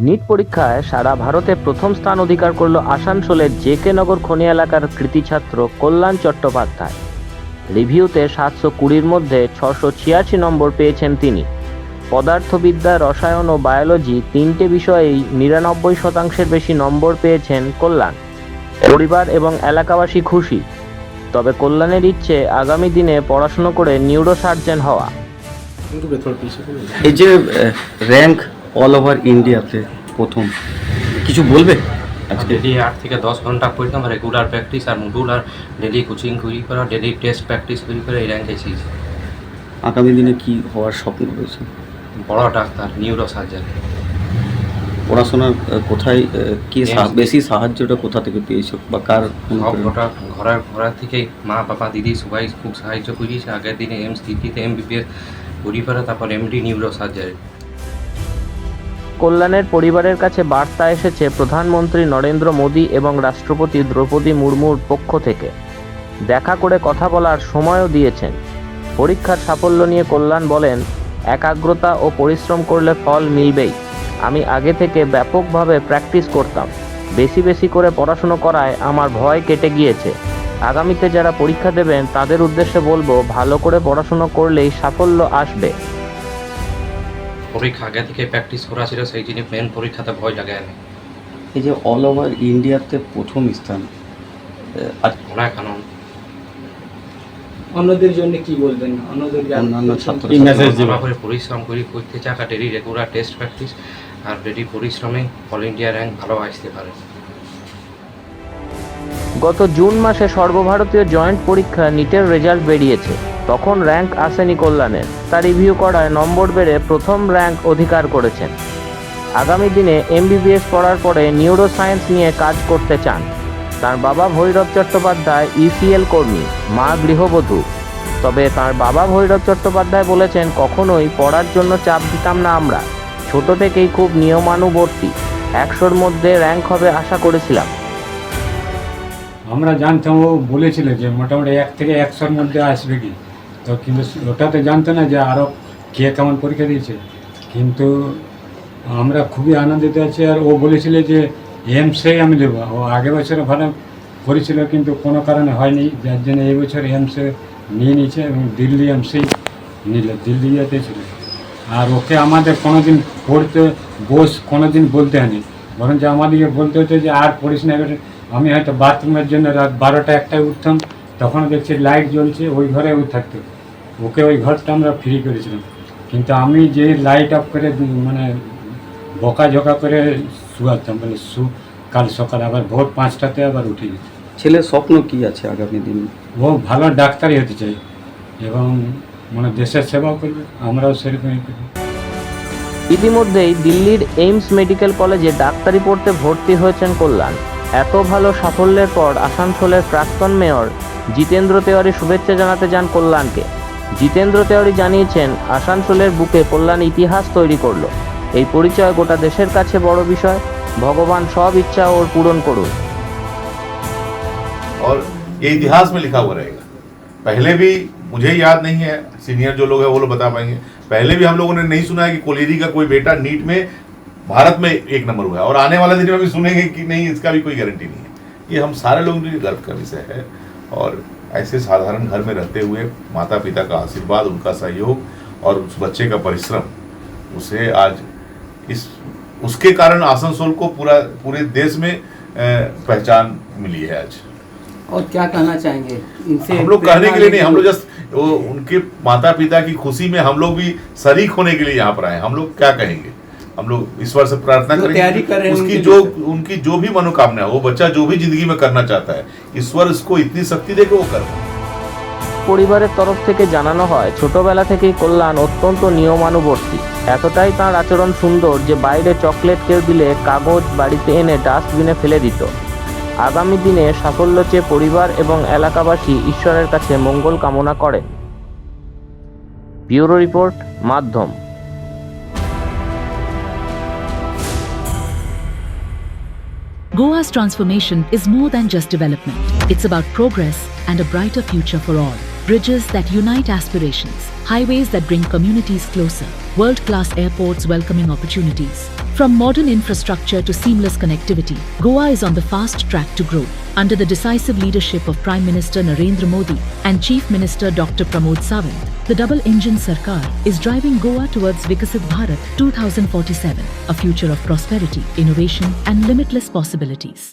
NEET পরীক্ষায় সারা ভারতে প্রথম স্থান অধিকার করল আসানসোলের জেকে নগর খনি এলাকার কৃতি ছাত্র কল্যাণ চট্টোপাধ্যায়। রিভিউতে সাতশো কুড়ির মধ্যে ছশো ছিয়াশি নম্বর পেয়েছেন তিনি। পদার্থবিদ্যা, রসায়ন ও বায়োলজি তিনটে বিষয়েই নিরানব্বই শতাংশের বেশি নম্বর পেয়েছেন কল্যাণ। পরিবার এবং এলাকাবাসী খুশি। তবে কল্যাণের ইচ্ছে আগামী দিনে পড়াশুনো করে নিউরোসার্জন হওয়া। এই যে র্যাঙ্ক অল ওভার ইন্ডিয়াতে প্রথম। কিছু বলবে? আজকে? ডেলি আট থেকে দশ ঘণ্টা পড়তাম রেগুলার প্র্যাকটিস আর মডুলার ডেলি কোচিং করি করা ডেলি টেস্ট প্র্যাকটিস করি করে এই র্যাঙ্ক এসেছি। আগামী দিনে কি হওয়ার স্বপ্ন রয়েছে? বড় ডাক্তার নিউরো সার্জন পড়াশোনার কোথায় কি বেশি সাহায্যটা কোথা থেকে পেয়েছ বা কার গোটা ঘরের ঘরের থেকে মা বাবা দিদি সবাই খুব সাহায্য করিয়েছে। আগের দিনে এমস দিদিতে এম বিবিএস করি করে তারপর এমডি নিউরো সার্জারি কল্যাণের পরিবারের কাছে বার্তা এসেছে প্রধানমন্ত্রী নরেন্দ্র মোদী এবং রাষ্ট্রপতি দ্রৌপদী মুর্মুর পক্ষ থেকে। দেখা করে কথা বলার সময়ও দিয়েছেন। পরীক্ষার সাফল্য নিয়ে কল্যাণ বলেন, একাগ্রতা ও পরিশ্রম করলে ফল মিলবেই। আমি আগে থেকে ব্যাপকভাবে প্র্যাকটিস করতাম। বেশি বেশি করে পড়াশুনো করায় আমার ভয় কেটে গিয়েছে। আগামীতে যারা পরীক্ষা দেবেন, তাদের উদ্দেশ্যে বলব, ভালো করে পড়াশুনো করলেই সাফল্য আসবে। পরীক্ষা আগে থেকে প্র্যাকটিস করা ছিল সেই জন্য মেন পরীক্ষাতে ভয় লাগে না এই যে অল ওভার ইন্ডিয়াতে প্রথম স্থান আর অনেক আনন্দ অন্যদের জন্য কি বলবেন? অন্যদের অন্যান্য ছাত্র পরিশ্রম করি করতে চাকা ডেলি রেগুলার টেস্ট প্র্যাকটিস আর ডেলি পরিশ্রমে অল ইন্ডিয়া র্যাঙ্ক ভালো আসতে পারে। গত জুন মাসে সর্বভারতীয় জয়েন্ট পরীক্ষা নিটের রেজাল্ট বেরিয়েছে। তখন র্যাঙ্ক আসেনি কল্যাণের। তার রিভিউ করায় নম্বর বেড়ে প্রথম র্যাঙ্ক অধিকার করেছেন। আগামী দিনে এমবিবিএস পড়ার পরে নিউরো সায়েন্স নিয়ে কাজ করতে চান। তার বাবা ভৈরব চট্টোপাধ্যায় ইসিএল কর্মী, মা গৃহবধূ। তবে তার বাবা ভৈরব চট্টোপাধ্যায় বলেছেন, কখনোই পড়ার জন্য চাপ দিতাম না আমরা। ছোট থেকেই খুব নিয়মানুবর্তী। একশোর মধ্যে র্যাঙ্ক হবে আশা করেছিলাম। আমরা জানতাম, ও বলেছিল যে মোটামুটি এক থেকে একশোর মধ্যে আসবে কি। তো কিন্তু ওটা তো জানতো না যে আরও কে কেমন পরীক্ষা দিয়েছে। কিন্তু আমরা খুবই আনন্দিত আছি আর ও বলেছিল যে এমসেই আমি দেবো। ও আগের বছর ভালো করেছিল কিন্তু কোনো কারণে হয়নি। যার জন্য এই বছর এমসে নিয়ে নিয়েছে এবং দিল্লি এমসেই নিল, দিল্লি যেতে ছিল। আর ওকে আমাদের কোনোদিন পড়তে, বস কোনোদিন বলতে হয়নি। বরঞ্চ আমাদেরকে বলতে হতো যে আর পড়িস না। আমি হয়তো বাথরুমের জন্য রাত বারোটা একটায় উঠতাম, তখন দেখছি লাইট জ্বলছে, ওই ঘরে ও থাকতো ওকে ওই ঘরটা আমরা ফ্রি করেছিলাম। কিন্তু আমি যে লাইট অফ করে মানে বকাঝোকা করে শুয়াতাম মানে শু কাল সকালে আবার ভোর পাঁচটাতে আবার উঠে যেত ছেলের স্বপ্ন কি আছে আগামী দিনে? ও ভালো ডাক্তারই হতে চাই এবং মানে দেশের সেবাও করবে আমরাও সেরকমই করি ইতিমধ্যেই দিল্লির এইমস মেডিকেল কলেজে ডাক্তারি পড়তে ভর্তি হয়েছেন কল্যাণ। এত ভালো সাফল্যের পর আসানসোলের প্রাক্তন মেয়র জিতেন্দ্র তেওয়ারি শুভেচ্ছা জানাতে যান কল্যাণকে। জিতেন্দ্র তেওয়ারি জানিয়েছেন আসানসোলের বুকে কল্যাণ ইতিহাস তৈরি করলো এই পরিচয় গোটা দেশের কাছে বড় বিষয় ভগবান সব ইচ্ছা ওর পূরণ করুন और ये इतिहास में लिखा हुआ रहेगा पहले भी मुझे याद नहीं है सीनियर जो लोग हैं वो लोग बता पाएंगे पहले भी हम लोगों ने नहीं सुना है कि कोलेरी का कोई बेटा नीट में भारत में एक नंबर हुआ है और आने वाले दिन में भी सुनेंगे कि नहीं इसका भी कोई गारंटी नहीं है ये हम सारे लोगों के लिए गर्व का विषय है और ऐसे साधारण घर में रहते हुए माता पिता का आशीर्वाद उनका सहयोग और उस बच्चे का परिश्रम उसे आज इस उसके कारण आसनसोल को पूरा पूरे देश में पहचान मिली है आज। और क्या कहना चाहेंगे? इनसे हम लोग कहने के लिए नहीं हम लोग जस्ट वो उनके माता पिता की खुशी में हम लोग भी शरीक होने के लिए यहाँ पर आए हम लोग क्या कहेंगे? हम लोग ईश्वर से प्रार्थना जो तैयारी कर रहे करेंगे हैं उसकी उनके जो लिए। उनकी जो भी मनोकामना है वो बच्चा जो भी जिंदगी में करना चाहता है ईश्वर उसको इतनी शक्ति दे कि वो कर পরিবারের তরফ থেকে জানানো হয় ছোটবেলা থেকেই কল্যাণ অত্যন্ত নিয়মানুবর্তী এতটাই তার আচরণ সুন্দর যে বাইরে চকলেট কেউ দিলে কাগজ বাড়িতে এনে ডাস্টবিনে ফেলে দিত আগামী দিনে সাফল্য চেয়ে পরিবার এবং এলাকাবাসী ঈশ্বরের কাছে মঙ্গল কামনা করেন ব্যুরো রিপোর্ট মাধ্যম Goa's transformation is more than just development. It's about progress and a brighter future for all. bridges that unite aspirations, highways that bring communities closer, world class airports welcoming opportunities. From modern infrastructure to seamless connectivity, Goa is on the fast track to grow. Under the decisive leadership of Prime Minister Narendra Modi and Chief Minister Dr. Pramod Sawant, the double engine Sarkar is driving Goa towards Vikasit Bharat 2047, a future of prosperity, innovation, and limitless possibilities.